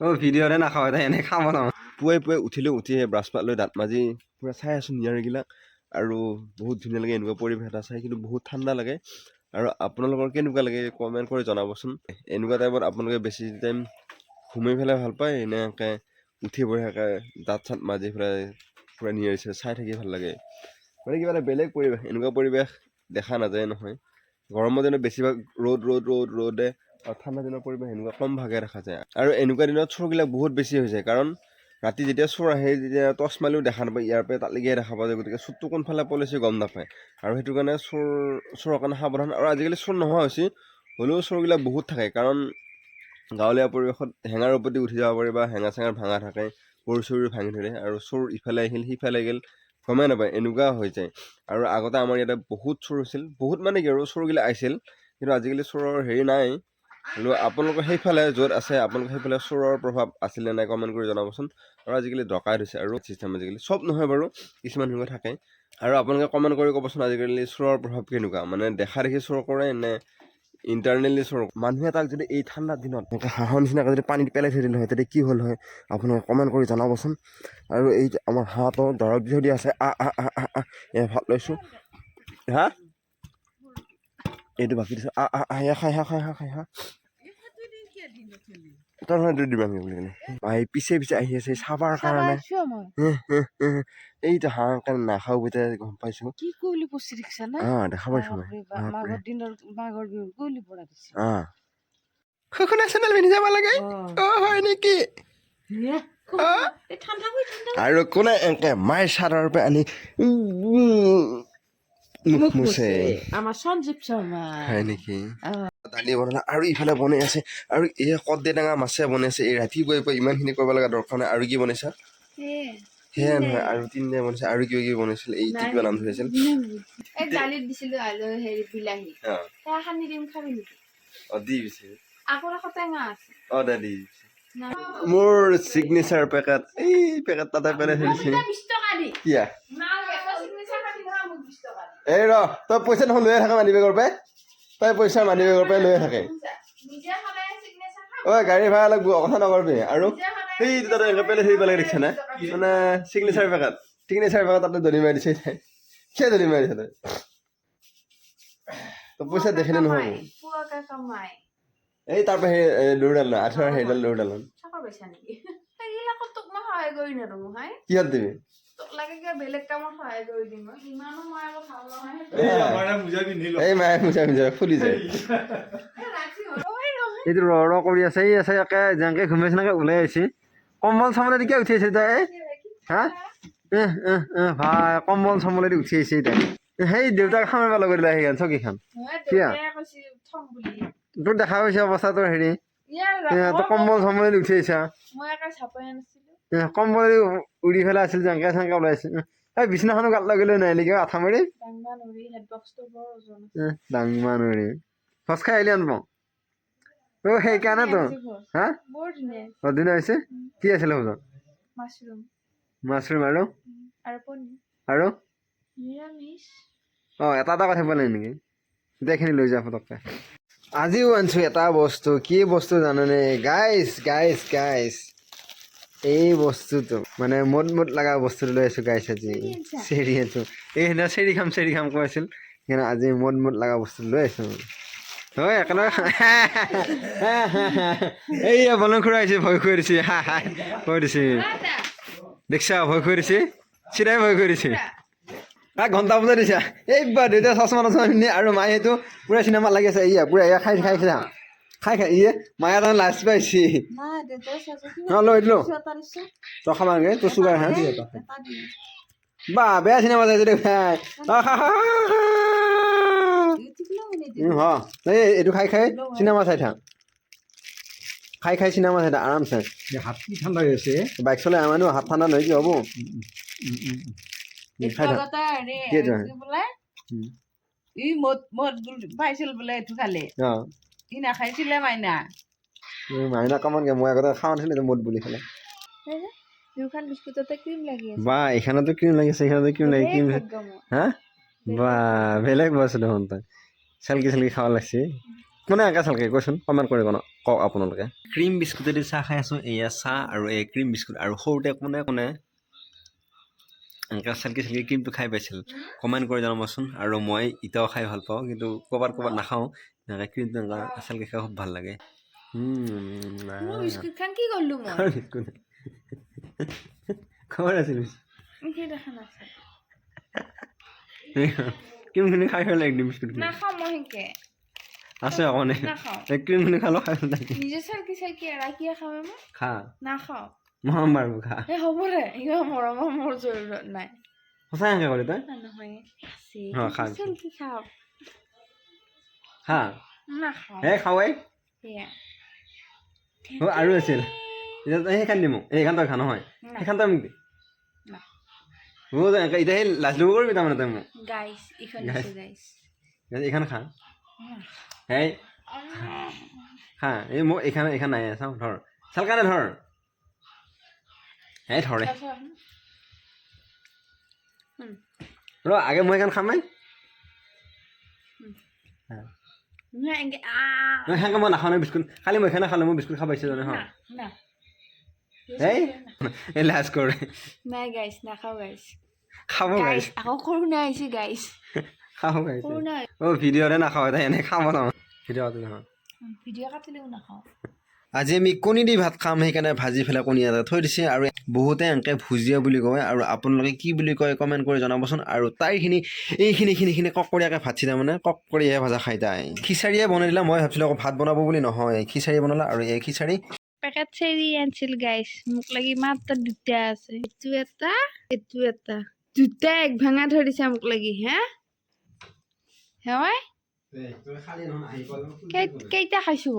অ ভিডিঅ'তে নাখাওঁ তাই এনে খাব ন পুৱাই পুৱাই উঠিলোঁ উঠি সেই ব্ৰাছ পাত লৈ দাঁত মাজি পূৰা চাই আছোঁ নিয়াৰিবিলাক আৰু বহুত ধুনীয়া লাগে এনেকুৱা পৰিৱেশ এটা চাই কিন্তু বহুত ঠাণ্ডা লাগে। আৰু আপোনালোকৰ কেনেকুৱা লাগে কমেণ্ট কৰি জনাবচোন। এনেকুৱা টাইমত আপোনালোকে বেছি টাইম ঘুমাই পেলাই ভাল পায় এনেকৈ উঠি বঢ়িয়াকৈ দাঁত চাত মাজি পেলাই পূৰা নিয়াৰিছে চাই থাকি ভাল লাগে। মানে কিবা এটা বেলেগ পৰিৱেশ এনেকুৱা পৰিৱেশ দেখা নাযায় নহয়। গৰমৰ দিনত বেছিভাগ ৰ'দ ৰ'দ ৰ'দ ৰ'দে ঠাণ্ডা দিনৰ পৰিৱেশ এনেকুৱা কম ভাগে দেখা যায়। আৰু এনেকুৱা দিনত চোৰবিলাক বহুত বেছি হৈ যায়, কাৰণ ৰাতি যেতিয়া চোৰ আহে যেতিয়া টৰ্চ মাৰিলেও দেখা নাপায়, ইয়াৰ পৰা তালৈকে দেখা পোৱা যায়, গতিকে চোৰটো কোনফালে পলাইছে গম নাপায়। আৰু সেইটো কাৰণে চোৰ, চোৰৰ কাৰণে সাৱধান। আৰু আজিকালি চোৰ নোহোৱা হৈছে, হ'লেও চোৰবিলাক বহুত থাকে, কাৰণ গাঁৱলীয়া পৰিৱেশত হেঙাৰ ওপৰতে উঠি যাব পাৰি বা হেঙা চেঙাৰ ভাঙা থাকে, গৰু চৰু ভাঙি ধৰে, আৰু চোৰ ইফালে আহিল, সিফালে গ'ল, গমেই নাপায়, এনেকুৱা হৈ যায়। আৰু আগতে আমাৰ ইয়াতে বহুত চোৰ হৈছিল, বহুত মানে কি আৰু চোৰগিলা আহিছিল, কিন্তু আজিকালি চোৰৰ হেৰি নাই। আপোনালোকৰ সেইফালে য'ত আছে আপোনালোকৰ সেইফালে চোৰৰ প্ৰভাৱ আছিলে নাই কমেণ্ট কৰি জনাবচোন। আৰু আজিকালি ডকাইত হৈছে আৰু চিষ্টেম আজিকালি। চব নহয় বাৰু কিছুমান সেনেকুৱা থাকে আৰু আপোনালোকে কমেণ্ট কৰি ক'বচোন আজিকালি চোৰৰ প্ৰভাৱ কেনেকুৱা? মানে দেখা দেখি চোৰ কৰে নে ইণ্টাৰনেলি চোৰ মানুহে তাক যদি এই ঠাণ্ডা দিনত এনেকৈ হাঁহৰ নিচিনাকৈ যদি পানীত পেলাই থৈ দিলে হয় তেতিয়া কি হ'ল হয়? আপোনালোকে কমেণ্ট কৰি জনাবচোন। আৰু এই আমাৰ হাঁহটো দৰৱ দি দিয়া আছে। আ আ আ আ এয়া ভাত লৈছোঁ। হা? এইটো বাকী দিছোঁ। আ আ আ খাই হা খাই হা খাই হা তাৰ দুই দিবা বুলি ক'লে। আহি পিছে পিছে আহি আছে চাবাৰ কাৰণে। এইটো হাঁহ কাৰণে নাখাওঁ বুলি গম পাইছোঁ। কি কৰিলি পচি দেখিছা না? অঁ দেখা পাইছোঁ মই। মাঘৰ দিনৰ মাঘৰ বিহুৰ কৰিলি পৰা দিছে। অঁ শুকুনা চেনেল পিন্ধি যাব লাগে। অঁ। হয় নেকি? আৰু কোনে এনেকে মায়ে চাদৰ পৰা আনি মুখ হয় নেকি? দালি বনালে আৰু ইফালে বনাই আছে আৰু এই কদ্দে টেঙা মাছে বনাই আছে এই ৰাতিপুৱাই পুৱাই ইমানখিনি কৰিব লগা দৰকাৰ নাই। আৰু কি বনাইছা? সেয়া নহয় আৰু তিনিটা বনাইছে আৰু কিবা কিবি বনাইছিল এইটো কিবা নাম ধৰিছিল দালিত দিছিলো আলু হেৰি বিলাহী। অঁ। সানি দিম খাবি নেকি? অঁ দি দিছে। আকৌ আকৌ টেঙা আছে। অঁ দে মোৰ চিগনেচাৰ পেকেট এই পেকেট তাতে পেলাই থৈ দিছে। বিশ টকা দি। কিয়া মাক এটা চিগনেচাৰ কাটি ধৰা মোক বিশ টকা দি এই ৰ তই পইচা দেখোন লৈয়ে থাকে মানি বেগৰ পৰাই। তই পইচা মানি বেগৰ পৰাই লৈয়ে থাকে। ঐ গাড়ী ভাড়া লাগব কথা নকৰবি। আৰু সেই তাতে পেলাই থৈ দিব লাগে দেখিছা না? মানে চিগনেচাৰ পেকেট চিগনেচাৰ পেকেট তাতে দলি মাৰি দিছে। কিয় দলি মাৰি দিছে তই? তই পইচা দেখিলে নহ'ব? এই তাৰ পৰা সেই দৌৰডাল না আঠুৱাৰ সেইডাল দৌৰডাল কিহত দিবি? এই মায়ে ফুলি যায়। এইটো ৰ ৰ কৰি আছে এই আছে একে যেনেকে ঘুমাইছে ওলাই আহিছে। কম্বল চম্বলেদি কিয় উঠি আছে তাই? হা? ভাই কম্বল চম্বলেদি উঠি আহিছে তাই। সেই দেউতাক খামাৰ লগত দিলে সেইখন চকীখন কিয়া? তোৰ দেখা পাইছে অৱস্থা তোৰ হেৰি এ, তই কম্বল চম্বলেদি উঠি আহিছা একে চাপাই আনিছিলো উৰি পেলাই আছিল যেনেকে চেনেকে ওলাই আহিছে এই বিছনাখনো গাত লগালৈ নাই নেকি আঠা মাৰি ডাঙৰ নৰি ফচ খাই আহিলি আনব অ সেইকাৰণেতো হা? অদিন হৈছে কি আছিলে ভোজন মাছৰুম। আৰু? আৰু অঁ এটা এটা কথা নাই নেকি? গোটেইখিনি লৈ যা পটককৈ আজিও আনিছোঁ এটা বস্তু। কি বস্তু জানানে? গাইছ গাইছ গাইছ এই বস্তুটো মানে মদ মদ লগা বস্তুটো লৈ আছোঁ গাইছ আজি। চেৰি আছোঁ। এই সেইদিনা চেৰি খাম চেৰি খাম কৈ আছিল সেইকাৰণে আজি মদ মদ লগা বস্তু লৈ আছোঁ। হয় একেলগে এই বলং খুৰা আহিছে ভয় খুৱাই দিছে। হা হা ভয় দিছে। দেখছা ভয় দিছে। চিধাই ভয় খুৱাই দিছে। ঘণ্টা বজাই দিছা। এইবাৰ দেউতা চশমা চশমা পিন্ধি আৰু মায়ে সেইটো পূৰা চিনেমা লাগি আছে। ইয়া পূৰা এয়া খাই খাই খাই। খাই খাই ইয়ে মায়ে তাৰমানে লাজ পাইছে। অঁ লৈ দিলোঁ। এটা দিছে? তই খাবাগে তোৰ চুগাৰ হা এটা দিয়ে বা বেয়া চিনেমা চাইছে দে ভাই ইউটিউবলৈ উম, হ এই এইটো খাই খাই চিনেমা চাই থাক। খাই খাই চিনেমা চাই থাক আৰামছে। হাত কি ঠাণ্ডা হৈ বাইক চলাই আমাৰনো হাত ঠাণ্ডা নহয় কি হ'ব? খাই থাক। কি। ই মদ মদ পাইছিল বোলে এইটো খালে। অঁ ই নাখাইছিলে মাইনা। মাইনা কামানকে মই আগতে খাওঁ নাছিলোঁ মদ বুলি খালে দুখন বিস্কুটতে ক্ৰীম লাগি আছে। বা এইখানতো ক্ৰীম লাগিছে এইখানতো ক্ৰীম লাগি ক্ৰীম ভাগ্য মোৰ। হা? বা বেলেগ বস্তু দেখোন তই। চেলকি চেলকি খাব লাগছে। কোনে এনেকৈ চালকে? কৈচোন কমেণ্ট কৰিব ন কওক আপোনালোকে। ক্ৰীম বিস্কুটেদি চাহ খাই আছোঁ এয়া চাহ আৰু এই ক্ৰীম বিস্কুট। আৰু সৰুতে কোনে কোনে এনেকৈ চালকি চালকি ক্ৰীমটো খাই পাইছিল? কমেণ্ট কৰি জনাবচোন আৰু মই এতিয়াও খাই ভালো পাওঁ কিন্তু ক'ৰবাত ক'ৰবাত নাখাওঁ। এনেকৈ ক্ৰীমটো এনেকৈ চালকি খাই খুব ভাল লাগে. কি কৰিলো মই খবৰ আছিল সেই দেখা নাছিল ক্ৰীমখিনি খাই খাই একদম বিস্কুটখিনি নাখাওঁ মই সেনকে আছে অকণে নাখাওঁ এই ক্ৰীমখিনি খালেও খাই ভাল লাগে নিজে চালকি চালকি এৰাই কিয় খাবে মই খা নাখাওঁ মৰম বাৰু খা এই হ'ব দে ইমান মৰমৰ মোৰ জৰুৰত নাই কৰি তই নহয় খাওঁ খা নাখাওঁ হে খাওঁই সেয়া অ' আৰু আছিল। সেইখন দি মোক এইখন তই খা নহয়। সেইখন তই মোক দি। এতিয়া সেই লাজ ল'ব কৰিবি তাৰমানে তই মোক। এইখন খা। হেই খা এই মোক এইখন এইখন নাই চাওঁ ধৰ। চাল কাৰণে ধৰ। হেই ধৰে ৰ। আগে মই এইখন খাম নাই সেনেকৈ মই নাখাওঁ বিস্কুট? খালি মই এইখনে খালোঁ মই বিস্কুট খাব পাইছোঁ জানো হয় না। হেই লাজ কৰে। নাই গাইছ নাখাওঁ গাইছ খাব গাইছ আকৌ কৰোণা আহিছে গাইছ খাব গাইছ অ' ভিডিঅ'তে নাখাওঁ তাই এনেই খাব নহয়। ভিডিঅ'তে ভিডিঅ' কাটিলেও নাখাওঁ। আজি আমি কণী দি ভাত খাম সেইকাৰণে ভাজি পেলাই কণী এটা থৈ দিছে আৰু বহুতে এনেকৈ ভুজিয়া বুলি কয় আৰু আপোনালোকে কি বুলি কয় কমেণ্ট কৰি জনাবচোন আৰু তাইখিনি এইখিনি খিনি খিনি ককৰীয়াকৈ ভাত চিধা মানে ককৰীয়াহে ভাজা খাই তাই। খিচাৰিয়ে বনাই দিলা মই ভাবিছিলোঁ আকৌ ভাত বনাব বুলি নহয় খিচাৰি বনালা আৰু এই খিচাৰি। পেকেট চেৰি আনিছিল গাইছ মোক লাগি মাত্ৰ দুটা আছে। এইটো এটা এইটো এটা। দুটা এক ভাঙা থৈ দিছে মোক লাগি হে? হয়? কেইটা খাইছো